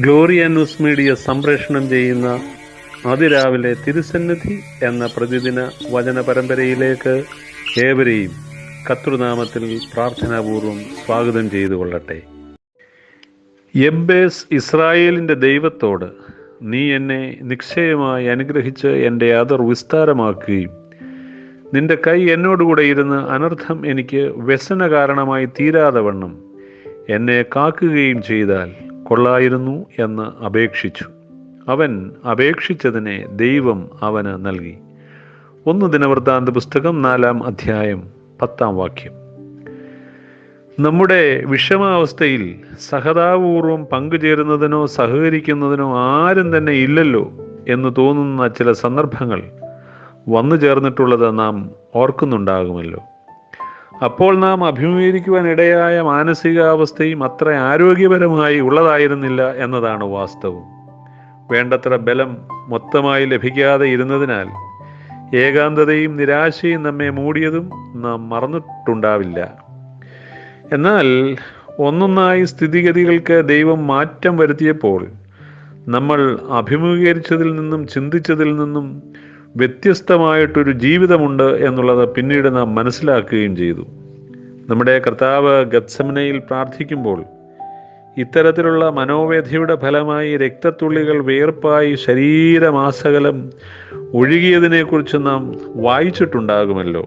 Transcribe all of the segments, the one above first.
Gloria news media സംപ്രേഷണം ചെയ്യുന്ന അതിരാവിലെ തിരുസന്നിധി എന്ന പ്രതിദിന വചന പരമ്പരയിലേക്ക് ഏവരെയും കർത്തൃനാമത്തിൽ പ്രാർത്ഥനാപൂർവം സ്വാഗതം ചെയ്തു കൊള്ളട്ടെ. എബ്ബേസ് ഇസ്രായേലിന്റെ ദൈവത്തോട് നീ എന്നെ നിക്ഷയമായി അനുഗ്രഹിച്ച് എന്റെ അതിർ വിസ്താരമാക്കുകയും നിന്റെ കൈ എന്നോടുകൂടെ ഇരുന്ന് അനർത്ഥം എനിക്ക് വ്യസന കാരണമായി തീരാതെ വണ്ണം എന്നെ കാക്കുകയും ചെയ്താൽ കൊള്ളായിരുന്നു എന്ന് അപേക്ഷിച്ചു. അവൻ അപേക്ഷിച്ചതിനെ ദൈവം അവന് നൽകി. ഒന്ന് ദിനവൃത്താന്ത പുസ്തകം നാലാം അധ്യായം പത്താം വാക്യം. നമ്മുടെ വിഷമാവസ്ഥയിൽ സഹതാപൂർവം പങ്കുചേരുന്നതിനോ സഹകരിക്കുന്നതിനോ ആരും തന്നെ ഇല്ലല്ലോ എന്ന് തോന്നുന്ന ചില സന്ദർഭങ്ങൾ വന്നു ചേർന്നിട്ടുള്ളത് നാം ഓർക്കുന്നുണ്ടാകുമല്ലോ. അപ്പോൾ നാം അഭിമുഖീകരിക്കുവാൻ ഇടയായ മാനസികാവസ്ഥയും അത്ര ആരോഗ്യപരമായി ഉള്ളതായിരുന്നില്ല എന്നതാണ് വാസ്തവം. വേണ്ടത്ര ബലം മൊത്തമായി ലഭിക്കാതെ ഇരുന്നതിനാൽ ഏകാന്തതയും നിരാശയും നമ്മെ മൂടിയതും നാം മറന്നിട്ടുണ്ടാവില്ല. എന്നാൽ ഒന്നൊന്നായി സ്ഥിതിഗതികൾക്ക് ദൈവം മാറ്റം വരുത്തിയപ്പോൾ നമ്മൾ അഭിമുഖീകരിച്ചതിൽ നിന്നും ചിന്തിച്ചതിൽ നിന്നും വ്യത്യസ്തമായിട്ടൊരു ജീവിതമുണ്ട് എന്നുള്ളത് പിന്നീട് നാം മനസ്സിലാക്കുകയും ചെയ്തു. നമ്മുടെ കർത്താവ് ഗത്സമനയിൽ പ്രാർത്ഥിക്കുമ്പോൾ ഇത്തരത്തിലുള്ള മനോവേദയുടെ ഫലമായി രക്തത്തുള്ളികൾ വേർപ്പായി ശരീരമാസകലം ഒഴുകിയതിനെക്കുറിച്ച് നാം വായിച്ചിട്ടുണ്ടാകുമല്ലോ.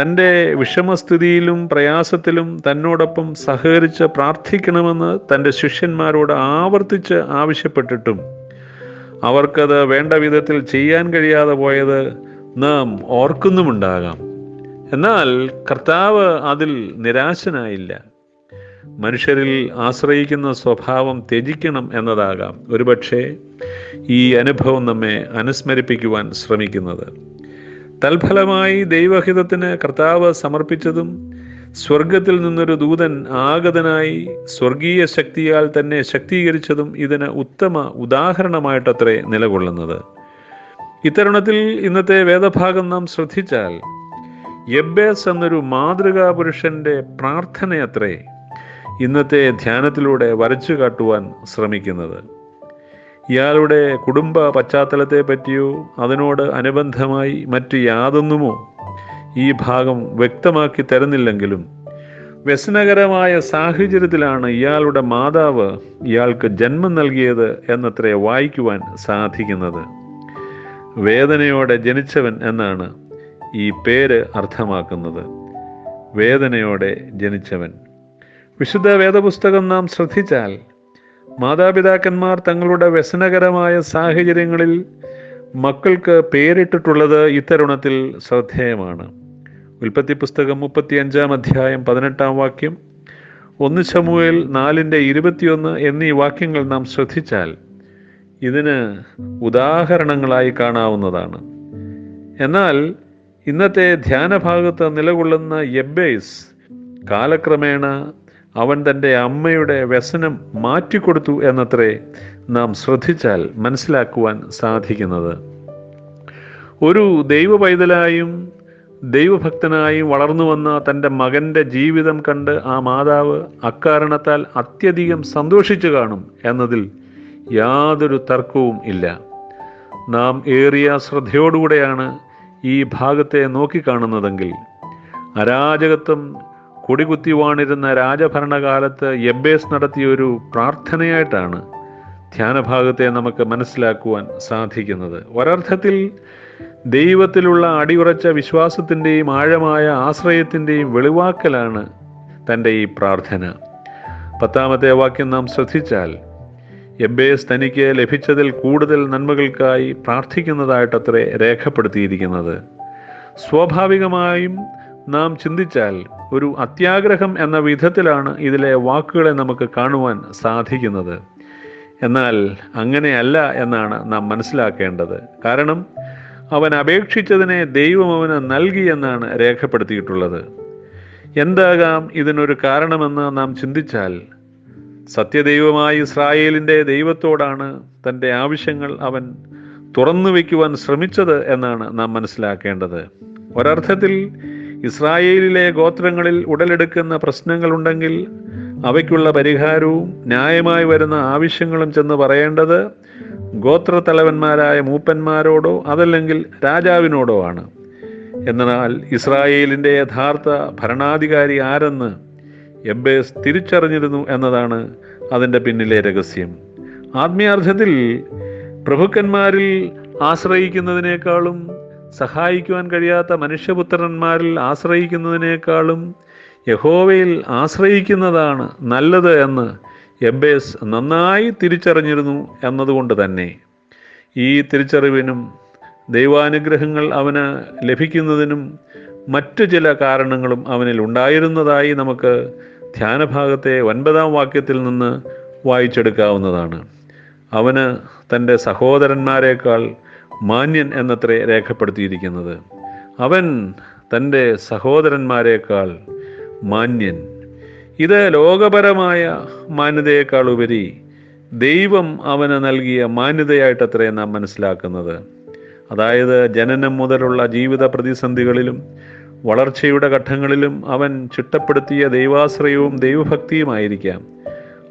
തന്റെ വിഷമസ്ഥിതിയിലും പ്രയാസത്തിലും തന്നോടൊപ്പം സഹകരിച്ച് പ്രാർത്ഥിക്കണമെന്ന് തന്റെ ശിഷ്യന്മാരോട് ആവർത്തിച്ച് ആവശ്യപ്പെട്ടിട്ടും അവർക്കത് വേണ്ട വിധത്തിൽ ചെയ്യാൻ കഴിയാതെ പോയത് നാം ഓർക്കുന്നുമുണ്ടാകാം. എന്നാൽ കർത്താവ് അതിൽ നിരാശനായില്ല. മനുഷ്യരിൽ ആശ്രയിക്കുന്ന സ്വഭാവം ത്യജിക്കണം എന്നതാകാം. ഒരുപക്ഷെ ഈ അനുഭവം നമ്മെ അനുസ്മരിപ്പിക്കുവാൻ ശ്രമിക്കുന്നത്. തൽഫലമായി ദൈവഹിതത്തിന് കർത്താവ് സമർപ്പിച്ചതും സ്വർഗത്തിൽ നിന്നൊരു ദൂതൻ ആഗതനായി സ്വർഗീയ ശക്തിയാൽ തന്നെ ശക്തീകരിച്ചതും ഇതിന് ഉത്തമ ഉദാഹരണമായിട്ടത്രേ നിലകൊള്ളുന്നത്. ഇത്തരുണത്തിൽ ഇന്നത്തെ വേദഭാഗം നാം ശ്രദ്ധിച്ചാൽ യബ്ബേസ് എന്നൊരു മാതൃകാ പുരുഷന്റെ പ്രാർത്ഥനയത്രേ ഇന്നത്തെ ധ്യാനത്തിലൂടെ വരച്ചു കാട്ടുവാൻ ശ്രമിക്കുന്നത്. ഇയാളുടെ കുടുംബ പശ്ചാത്തലത്തെ പറ്റിയോ അതിനോട് അനുബന്ധമായി മറ്റ് യാതൊന്നുമോ ഈ ഭാഗം വ്യക്തമാക്കി തരുന്നില്ലെങ്കിലും വ്യസനകരമായ സാഹചര്യത്തിലാണ് ഇയാളുടെ മാതാവ് ഇയാൾക്ക് ജന്മം നൽകിയത് എന്നത്രേ വായിക്കുവാൻ സാധിക്കുന്നത്. വേദനയോടെ ജനിച്ചവൻ എന്നാണ് ഈ പേര് അർത്ഥമാക്കുന്നത്. വേദനയോടെ ജനിച്ചവൻ. വിശുദ്ധ വേദപുസ്തകം നാം ശ്രദ്ധിച്ചാൽ മാതാപിതാക്കന്മാർ തങ്ങളുടെ വ്യസനകരമായ സാഹചര്യങ്ങളിൽ മക്കൾക്ക് പേരിട്ടിട്ടുള്ളത് ഇത്തരുണത്തിൽ ശ്രദ്ധേയമാണ്. ഉൽപ്പത്തി പുസ്തകം മുപ്പത്തി അഞ്ചാം അധ്യായം പതിനെട്ടാം വാക്യം ഒന്ന് ചമുവേൽ നാലിന്റെ ഇരുപത്തിയൊന്ന് എന്നീ വാക്യങ്ങൾ നാം ശ്രദ്ധിച്ചാൽ ഇതിന് ഉദാഹരണങ്ങളായി കാണാവുന്നതാണ്. എന്നാൽ ഇന്നത്തെ ധ്യാനഭാഗത്ത് നിലകൊള്ളുന്ന യബ്ബേസ് കാലക്രമേണ അവൻ തന്റെ അമ്മയുടെ വ്യസനം മാറ്റിക്കൊടുത്തു എന്നത്രേ നാം ശ്രദ്ധിച്ചാൽ മനസ്സിലാക്കുവാൻ സാധിക്കുന്നത്. ഒരു ദൈവ പൈതലായും ദൈവഭക്തനായും വളർന്നു വന്ന തന്റെ മകന്റെ ജീവിതം കണ്ട് ആ മാതാവ് അക്കാരണത്താൽ അത്യധികം സന്തോഷിച്ചു കാണും എന്നതിൽ യാതൊരു തർക്കവും ഇല്ല. നാം ഏറിയ ശ്രദ്ധയോടുകൂടെയാണ് ഈ ഭാഗത്തെ നോക്കിക്കാണുന്നതെങ്കിൽ. അരാജകത്വം കൊടികുത്തി വാണിരുന്ന രാജഭരണകാലത്ത് എബേസ് നടത്തിയ ഒരു പ്രാർത്ഥനയായിട്ടാണ് ധ്യാനഭാഗത്തെ നമുക്ക് മനസ്സിലാക്കുവാൻ സാധിക്കുന്നത്. ഒരർത്ഥത്തിൽ ദൈവത്തിലുള്ള അടിയുറച്ച വിശ്വാസത്തിന്റെയും ആഴമായ ആശ്രയത്തിന്റെയും വെളിവാക്കലാണ് തന്റെ ഈ പ്രാർത്ഥന. പത്താമത്തെ വാക്യം നാം ശ്രദ്ധിച്ചാൽ എബേസ് തനിക്ക് ലഭിച്ചതിൽ കൂടുതൽ നന്മകൾക്കായി പ്രാർത്ഥിക്കുന്നതായിട്ടത്രേ രേഖപ്പെടുത്തിയിരിക്കുന്നത്. സ്വാഭാവികമായും നാം ചിന്തിച്ചാൽ ഒരു അത്യാഗ്രഹം എന്ന വിധത്തിലാണ് ഇതിലെ വാക്കുകളെ നമുക്ക് കാണുവാൻ സാധിക്കുന്നത്. എന്നാൽ അങ്ങനെയല്ല എന്നാണ് നാം മനസ്സിലാക്കേണ്ടത്. കാരണം അവൻ അപേക്ഷിച്ചതിനെ ദൈവം അവന് നൽകി എന്നാണ് രേഖപ്പെടുത്തിയിട്ടുള്ളത്. എന്താകാം ഇതിനൊരു കാരണമെന്ന് നാം ചിന്തിച്ചാൽ സത്യദൈവമായ ഇസ്രായേലിന്റെ ദൈവത്തോടാണ് തന്റെ ആവശ്യങ്ങൾ അവൻ തുറന്നു വയ്ക്കുവാൻ ശ്രമിച്ചത് എന്നാണ് നാം മനസ്സിലാക്കേണ്ടത്. ഒരർത്ഥത്തിൽ ഇസ്രായേലിലെ ഗോത്രങ്ങളിൽ ഉടലെടുക്കുന്ന പ്രശ്നങ്ങളുണ്ടെങ്കിൽ അവയ്ക്കുള്ള പരിഹാരവും ന്യായമായി വരുന്ന ആവശ്യങ്ങളും ചെന്ന് പറയേണ്ടത് ഗോത്രത്തലവന്മാരായ മൂപ്പന്മാരോടോ അതല്ലെങ്കിൽ രാജാവിനോടോ ആണ്. എന്നാൽ ഇസ്രായേലിന്റെ യഥാർത്ഥ ഭരണാധികാരി ആരെന്ന് എബേസ് തിരിച്ചറിഞ്ഞിരുന്നു എന്നതാണ് അതിന്റെ പിന്നിലെ രഹസ്യം. ആത്മീയാർത്ഥത്തിൽ പ്രഭുക്കന്മാരിൽ ആശ്രയിക്കുന്നതിനേക്കാളും സഹായിക്കുവാൻ കഴിയാത്ത മനുഷ്യപുത്രന്മാരിൽ ആശ്രയിക്കുന്നതിനേക്കാളും യഹോവയിൽ ആശ്രയിക്കുന്നതാണ് നല്ലത് എന്ന് എബേസ് നന്നായി തിരിച്ചറിഞ്ഞിരുന്നു എന്നതുകൊണ്ട് തന്നെ. ഈ തിരിച്ചറിവിനും ദൈവാനുഗ്രഹങ്ങൾ അവന് ലഭിക്കുന്നതിനും മറ്റു ചില കാരണങ്ങളും അവനിൽ ഉണ്ടായിരുന്നതായി നമുക്ക് ധ്യാനഭാഗത്തെ ഒൻപതാം വാക്യത്തിൽ നിന്ന് വായിച്ചെടുക്കാവുന്നതാണ്. അവന് തന്റെ സഹോദരന്മാരെക്കാൾ മാന്യൻ എന്നത്രേ രേഖപ്പെടുത്തിയിരിക്കുന്നത്. അവൻ തന്റെ സഹോദരന്മാരെക്കാൾ മാന്യൻ. ഇത് ലോകപരമായ മാന്യതയേക്കാൾ ഉപരി ദൈവം അവന് നൽകിയ മാന്യതയായിട്ടത്രേ നാം മനസ്സിലാക്കുന്നത്. അതായത് ജനനം മുതലുള്ള ജീവിത പ്രതിസന്ധികളിലും വളർച്ചയുടെ ഘട്ടങ്ങളിലും അവൻ ചിട്ടപ്പെടുത്തിയ ദൈവാശ്രയവും ദൈവഭക്തിയുമായിരിക്കാം.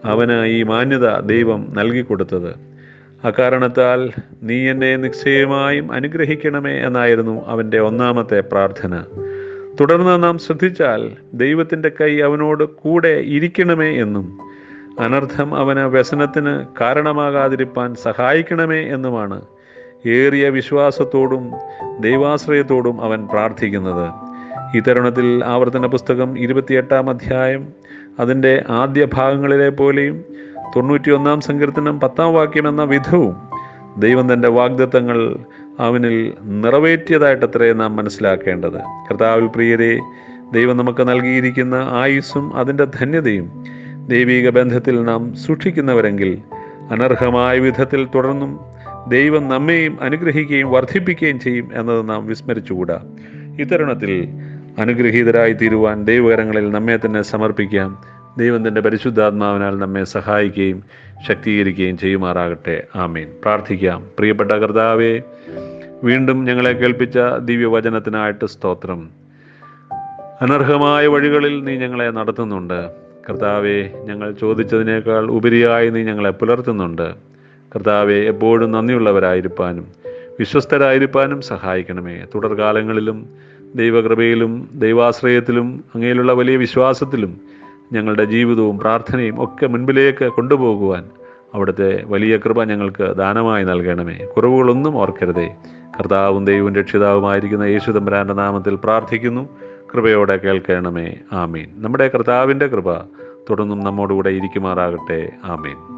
അവന് ഈ മാന്യത ദൈവം നൽകിക്കൊടുത്തത്. അക്കാരണത്താൽ നീ എന്നെ നിശ്ചയമായും അനുഗ്രഹിക്കണമേ എന്നായിരുന്നു അവന്റെ ഒന്നാമത്തെ പ്രാർത്ഥന. തുടർന്ന് നാം ശ്രദ്ധിച്ചാൽ ദൈവത്തിന്റെ കൈ അവനോട് കൂടെ ഇരിക്കണമേ എന്നും അനർത്ഥം അവന് വ്യസനത്തിന് കാരണമാകാതിരിപ്പാൻ സഹായിക്കണമേ എന്നുമാണ് ഏറിയ വിശ്വാസത്തോടും ദൈവാശ്രയത്തോടും അവൻ പ്രാർത്ഥിക്കുന്നത്. ഈ തരുണത്തിൽ ആവർത്തന പുസ്തകം ഇരുപത്തിയെട്ടാം അധ്യായം അതിന്റെ ആദ്യ ഭാഗങ്ങളിലെ പോലെയും തൊണ്ണൂറ്റിയൊന്നാം സങ്കീർത്തനം പത്താം വാക്യം എന്ന വിധവും ദൈവം തന്റെ വാഗ്ദത്തങ്ങൾ അവനിൽ നിറവേറ്റിയതായിട്ടത്രേ നാം മനസ്സിലാക്കേണ്ടത്. കർത്താവിൽ പ്രിയരെ ദൈവം നമുക്ക് നൽകിയിരിക്കുന്ന ആയുസ്സും അതിന്റെ ധന്യതയും ദൈവിക ബന്ധത്തിൽ നാം സൂക്ഷിക്കുന്നവരെങ്കിൽ അനർഹമായ വിധത്തിൽ തുടർന്നും ദൈവം നമ്മെയും അനുഗ്രഹിക്കുകയും വർദ്ധിപ്പിക്കുകയും ചെയ്യും എന്നത് നാം വിസ്മരിച്ചുകൂടാ. ഇത്തരുണത്തിൽ അനുഗ്രഹീതരായി തീരുവാൻ ദൈവകരങ്ങളിൽ നമ്മെ തന്നെ സമർപ്പിക്കാം. ദൈവം തന്റെ പരിശുദ്ധാത്മാവിനാൽ നമ്മെ സഹായിക്കുകയും ശക്തീകരിക്കുകയും ചെയ്യുമാറാകട്ടെ. ആമീൻ. പ്രാർത്ഥിക്കാം. പ്രിയപ്പെട്ട കർത്താവെ വീണ്ടും ഞങ്ങളെ കേൾപ്പിച്ച ദിവ്യവചനത്തിനായിട്ട് സ്തോത്രം. അനർഹമായ വഴികളിൽ നീ ഞങ്ങളെ നടത്തുന്നുണ്ട്. കർത്താവെ ഞങ്ങൾ ചോദിച്ചതിനേക്കാൾ ഉപരിയായി നീ ഞങ്ങളെ പുലർത്തുന്നുണ്ട്. കർത്താവെ എപ്പോഴും നന്ദിയുള്ളവരായിരിക്കാനും വിശ്വസ്തരായിരിക്കാനും സഹായിക്കണമേ. തുടർകാലങ്ങളിലും ദൈവകൃപയിലും ദൈവാശ്രയത്തിലും അങ്ങയിലുള്ള വലിയ വിശ്വാസത്തിലും ഞങ്ങളുടെ ജീവിതവും പ്രാർത്ഥനയും ഒക്കെ മുൻപിലേക്ക് കൊണ്ടുപോകുവാൻ അവിടുത്തെ വലിയ കൃപ ഞങ്ങൾക്ക് ദാനമായി നൽകണമേ. കുറവുകളൊന്നും ഓർക്കരുതേ. കർത്താവും ദൈവവും രക്ഷിതാവുമായിരിക്കുന്ന യേശു തമ്പുരാന്റെ നാമത്തിൽ പ്രാർത്ഥിക്കുന്നു. കൃപയോടെ കേൾക്കണമേ. ആമീൻ. നമ്മുടെ കർത്താവിന്റെ കൃപ തുടർന്നും നമ്മോടുകൂടെ ഇരിക്കുമാറാകട്ടെ. ആമീൻ.